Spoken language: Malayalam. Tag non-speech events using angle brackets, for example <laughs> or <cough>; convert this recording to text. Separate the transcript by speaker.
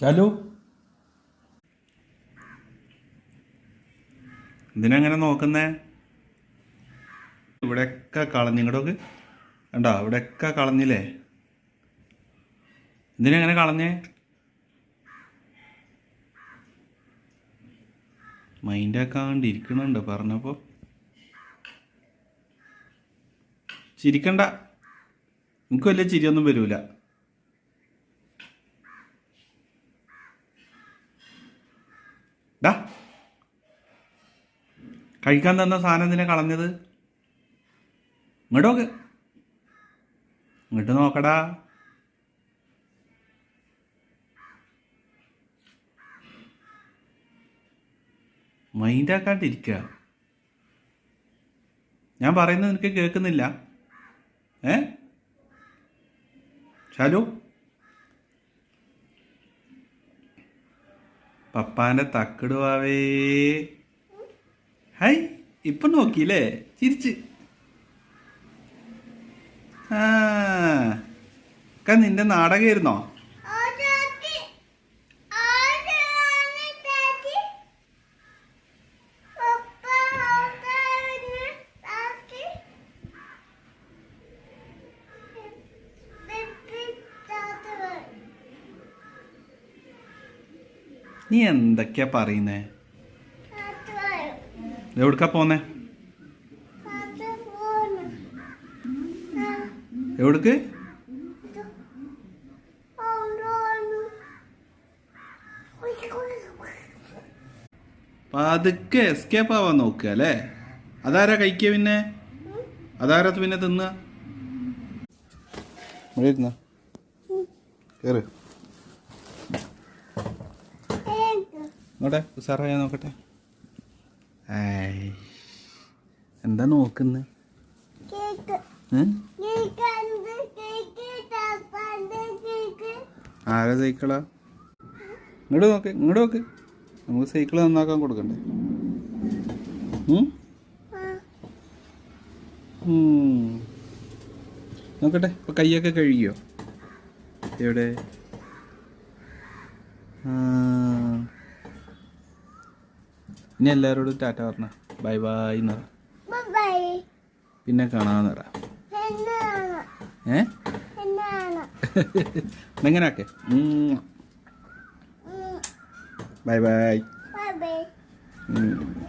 Speaker 1: ചാലു? എന്തിനങ്ങനെ നോക്കുന്നേ? ഇവിടെയൊക്കെ കളഞ്ഞു ഇങ്ങോട്ടൊക്കെ കണ്ടോ? ഇവിടെയൊക്കെ കളഞ്ഞില്ലേ? എന്തിനങ്ങനെ കളഞ്ഞേ? മൈൻഡാക്കാണ്ടിരിക്കണുണ്ട് പറഞ്ഞപ്പോൾ ചിരിക്കണ്ട. എനിക്ക് വലിയ ചിരിയൊന്നും വരൂല. ഡാ. കഴിക്കാൻ തന്ന സാധനം എന്തിനാ കളഞ്ഞത്? ഇങ്ങോട്ട് നോക്ക്. ഇങ്ങോട്ട് നോക്കടാ. മൈൻഡാക്കാണ്ടിരിക്കുക ഞാൻ പറയുന്നത് നിനക്ക് കേൾക്കുന്നില്ല. ഏ? ഷാലു പപ്പാന്റെ തക്കിടുവാവേ ഹൈ ഇപ്പൊ നോക്കിയില്ലേ? ചിരിച്ച്. ആ നിന്റെ നാടകമായിരുന്നോ? നീ എന്തൊക്കെയാ പറയുന്നേ? എവിടുക്കാ പോന്നേ? എവിടുക്ക്? പതുക്കെ എസ്കേപ്പ് ആവാൻ നോക്കുക അല്ലേ? അതാരാ കഴിക്കുക പിന്നെ? അതാരാ പിന്നെ തിന്നുക? കേറ്. നോട്ടെ ഉസാറായ നോക്കട്ടെ. എന്താ നോക്കുന്നത് ആരാ സൈക്കിളാ? ഇങ്ങോട്ട് നോക്ക് ഇങ്ങോട്ട് നോക്ക്. നമുക്ക് സൈക്കിൾ നന്നാക്കാൻ കൊടുക്കണ്ടേ. നോക്കട്ടെ ഇപ്പൊ കൈയൊക്കെ കഴുകിയോ? എവിടെ? ആ. ഇനി എല്ലാവരോടും ടാറ്റ പറഞ്ഞ. ബൈ ബൈ എന്ന് പറ. പിന്നെ കാണാന്ന് പറ. ഏ? <laughs> എങ്ങനെ ആക്കെ? Bye bye. ഉം.